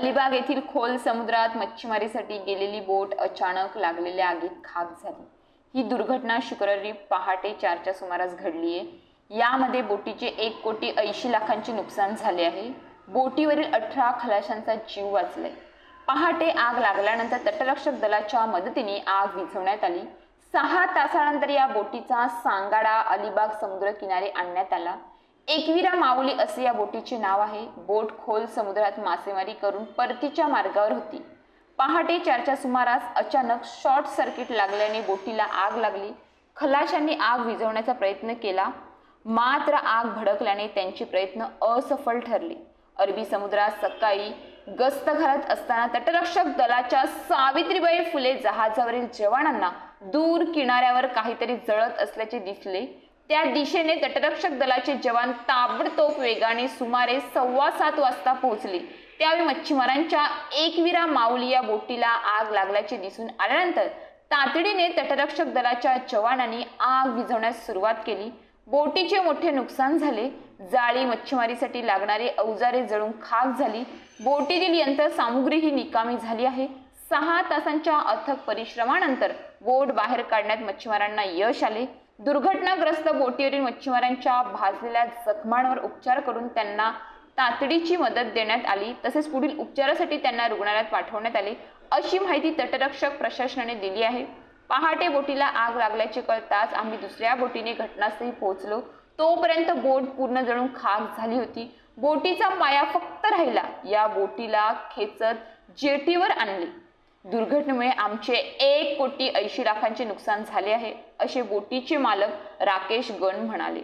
अलिबाग येथील खोल समुद्रात मच्छीमारीसाठी गेलेली बोट अचानक लागलेल्या आगीत खाक झाली. ही दुर्घटना शुक्रवारी पहाटे चारच्या सुमारास घडली आहे यामध्ये बोटीचे एक कोटी ऐंशी लाखांचे नुकसान झाले आहे. बोटीवरील अठरा खलाशांचा जीव वाचलाय. पहाटे आग लागल्यानंतर तटरक्षक दलाच्या मदतीने आग विझवण्यात आली. सहा तासानंतर या बोटीचा सांगाडा अलिबाग समुद्र किनारे आणण्यात आला. एकविरा माऊली असे या बोटीचे नाव आहे. बोट खोल समुद्रात मासेमारी करून परतीच्या मार्गावर होती. पहाटे चारच्या सुमारास अचानक शॉर्ट सर्किट लागल्याने बोटीला आग लागली. खलाशांनी आग विझवण्याचा प्रयत्न केला. मात्र आग भडकल्याने त्यांचे प्रयत्न असफल ठरले. अरबी समुद्रात सकाळी गस्त घालत असताना तटरक्षक दलाच्या सावित्रीबाई फुले जहाजावरील जवानांना दूर किनाऱ्यावर काहीतरी जळत असल्याचे दिसले. त्या दिशेने तटरक्षक दलाचे जवान ताबडतोब वेगाने सुमारे सव्वा सात वाजता पोहोचले. त्यावेळी मच्छीमारांच्या एकविरा माऊली या बोटीला आग लागल्याचे दिसून आल्यानंतर तातडीने तटरक्षक दलाच्या जवानांनी आग विझवण्यास सुरुवात केली. बोटीचे मोठे नुकसान झाले. जाळी मच्छीमारीसाठी लागणारे अवजारे जळून खाक झाली. बोटीतील यंत्रसामुग्री ही निकामी झाली आहे. सहा तासांच्या अथक परिश्रमानंतर बोट बाहेर काढण्यात मच्छीमारांना यश आले. दुर्घटनाग्रस्त बोटीवरील मच्छीमारांच्या भाजलेल्या जखमांवर उपचार करून त्यांना तातडीची मदत देण्यात आली. तसेच पुढील उपचारासाठी त्यांना रुग्णालयात पाठवण्यात आले. अशी माहिती तटरक्षक प्रशासनाने दिली आहे. पहाटे बोटीला आग लागल्याचे कळताच आम्ही दुसऱ्या बोटीने घटनास्थळी पोहोचलो. तोपर्यंत बोट पूर्ण जळून खाक झाली होती. बोटीचा पाया फक्त राहिला. या बोटीला खेचत जेटीवर आणली. दुर्घटनेमुळे आमचे एक कोटी ऐंशी लाखांचे नुकसान झाले आहे असे बोटीचे मालक राकेश गण म्हणाले.